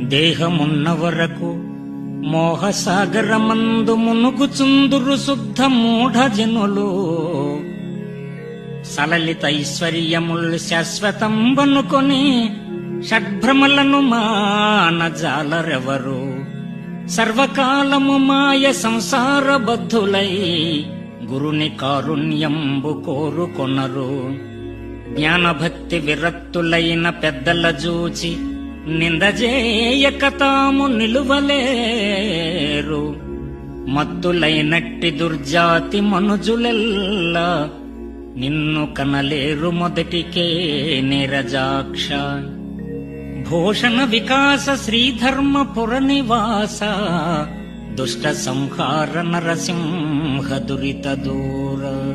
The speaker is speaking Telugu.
దేహమున్న వరకు మోహసాగరమందు మునుగుచుందురు శుద్ధ మూఢజనులు. సలలిత ఐశ్వర్యములు శాశ్వతం బనుకొని షడ్భ్రమలను మానజాలరెవరు? సర్వకాలము మాయ సంసార బద్ధులై గురుని కారుణ్యంబు కోరుకొనరు. జ్ఞానభక్తి విరక్తులైన పెద్దల జూచి నిందజేయక తాము నిలువలేరు. మత్తులైనట్టి దుర్జాతి మనుజులెల్లా నిన్ను కనలేరు మొదటికే నిరజాక్ష. భూషణ వికాస శ్రీధర్మపుర నివాస దుష్ట సంహార నరసింహ దురిత దూర.